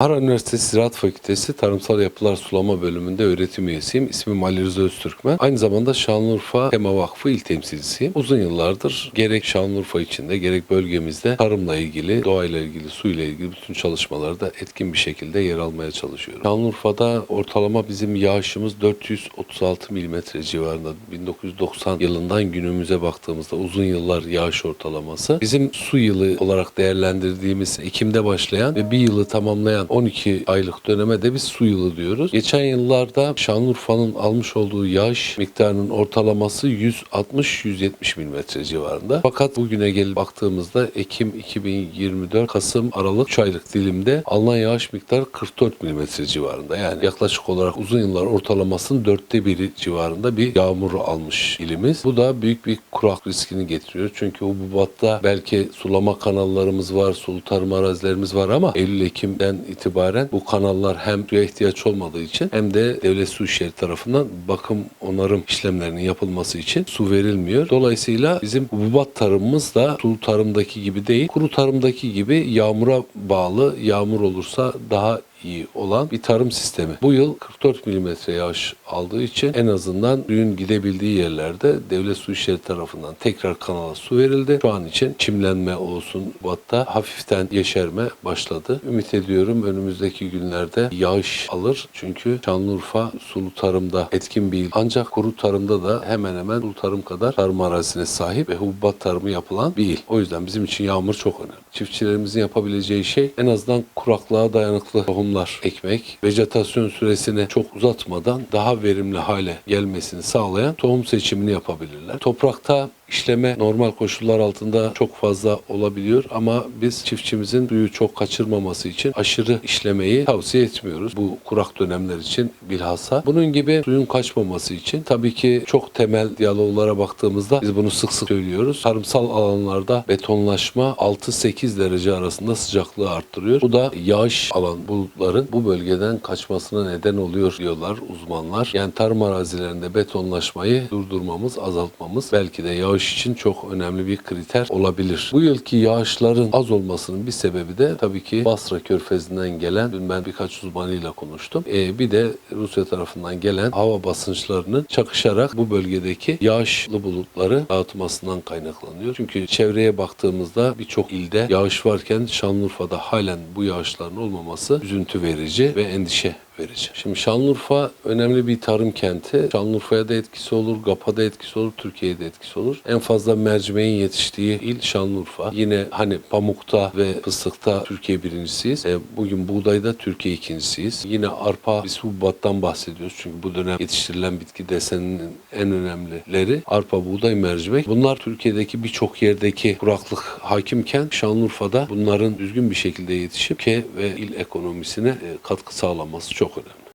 Mara Üniversitesi Ziraat Fakültesi Tarımsal Yapılar Sulama Bölümünde öğretim üyesiyim. İsmim Ali Rıza Öztürkmen. Aynı zamanda Şanlıurfa Tema Vakfı il temsilcisiyim. Uzun yıllardır gerek Şanlıurfa içinde gerek bölgemizde tarımla ilgili, doğayla ilgili, suyla ilgili bütün çalışmalarda etkin bir şekilde yer almaya çalışıyorum. Şanlıurfa'da ortalama bizim yağışımız 436 milimetre civarında. 1990 yılından günümüze baktığımızda uzun yıllar yağış ortalaması. Bizim su yılı olarak değerlendirdiğimiz Ekim'de başlayan ve bir yılı tamamlayan 12 aylık döneme de biz su yılı diyoruz. Geçen yıllarda Şanlıurfa'nın almış olduğu yağış miktarının ortalaması 160-170 milimetre civarında. Fakat bugüne gelip baktığımızda Ekim 2024 Kasım Aralık 3 aylık dilimde alınan yağış miktarı 44 milimetre civarında. Yani yaklaşık olarak uzun yıllar ortalamasının dörtte biri civarında bir yağmur almış ilimiz. Bu da büyük bir kurak riskini getiriyor. Çünkü hububatta belki sulama kanallarımız var, sulu tarım arazilerimiz var ama Eylül-Ekim'den bu kanallar hem suya ihtiyaç olmadığı için hem de devlet su işleri tarafından bakım onarım işlemlerinin yapılması için su verilmiyor. Dolayısıyla bizim hububat tarımımız da sulu tarımdaki gibi değil, kuru tarımdaki gibi yağmura bağlı. Yağmur olursa daha iyi olan bir tarım sistemi. Bu yıl 44 milimetre yağış aldığı için en azından suyun gidebildiği yerlerde devlet su işleri tarafından tekrar kanala su verildi. Şu an için çimlenme olsun batta hafiften yeşerme başladı. Ümit ediyorum önümüzdeki günlerde yağış alır. Çünkü Şanlıurfa sulu tarımda etkin bir il. Ancak kuru tarımda da hemen hemen sulu tarım kadar tarım arazisine sahip ve hububat tarımı yapılan bir il. O yüzden bizim için yağmur çok önemli. Çiftçilerimizin yapabileceği şey en azından kuraklığa dayanıklı tohumlar ekmek, vejetasyon süresini çok uzatmadan daha verimli hale gelmesini sağlayan tohum seçimini yapabilirler. Toprakta işleme normal koşullar altında çok fazla olabiliyor ama biz çiftçimizin suyu çok kaçırmaması için aşırı işlemeyi tavsiye etmiyoruz. Bu kurak dönemler için bilhassa. Bunun gibi suyun kaçmaması için tabii ki çok temel diyaloglara baktığımızda biz bunu sık sık söylüyoruz. Tarımsal alanlarda betonlaşma 6-8 derece arasında sıcaklığı arttırıyor. Bu da yağış alan bulutların bu bölgeden kaçmasına neden oluyor diyorlar uzmanlar. Yani tarım arazilerinde betonlaşmayı durdurmamız, azaltmamız belki de yağış için çok önemli bir kriter olabilir. Bu yılki yağışların az olmasının bir sebebi de tabii ki Basra Körfezi'nden gelen, dün ben birkaç uzmanıyla konuştum. Ee, bir de Rusya tarafından gelen hava basınçlarının çakışarak bu bölgedeki yağışlı bulutları dağıtmasından kaynaklanıyor. Çünkü çevreye baktığımızda birçok ilde yağış varken Şanlıurfa'da halen bu yağışların olmaması üzüntü verici ve endişe verici. Şimdi Şanlıurfa önemli bir tarım kenti. Şanlıurfa'ya da etkisi olur, GAP'a da etkisi olur, Türkiye'ye de etkisi olur. En fazla mercimeğin yetiştiği il Şanlıurfa. Yine hani pamukta ve fıstıkta Türkiye birincisiyiz. E, bugün buğdayda Türkiye ikincisiyiz. Yine arpa, biz hububattan bahsediyoruz. Çünkü bu dönem yetiştirilen bitki deseninin en önemlileri arpa, buğday, mercimek. Bunlar Türkiye'deki birçok yerdeki kuraklık hakimken Şanlıurfa'da bunların düzgün bir şekilde yetişip ke ve il ekonomisine e, katkı sağlaması çok okudum.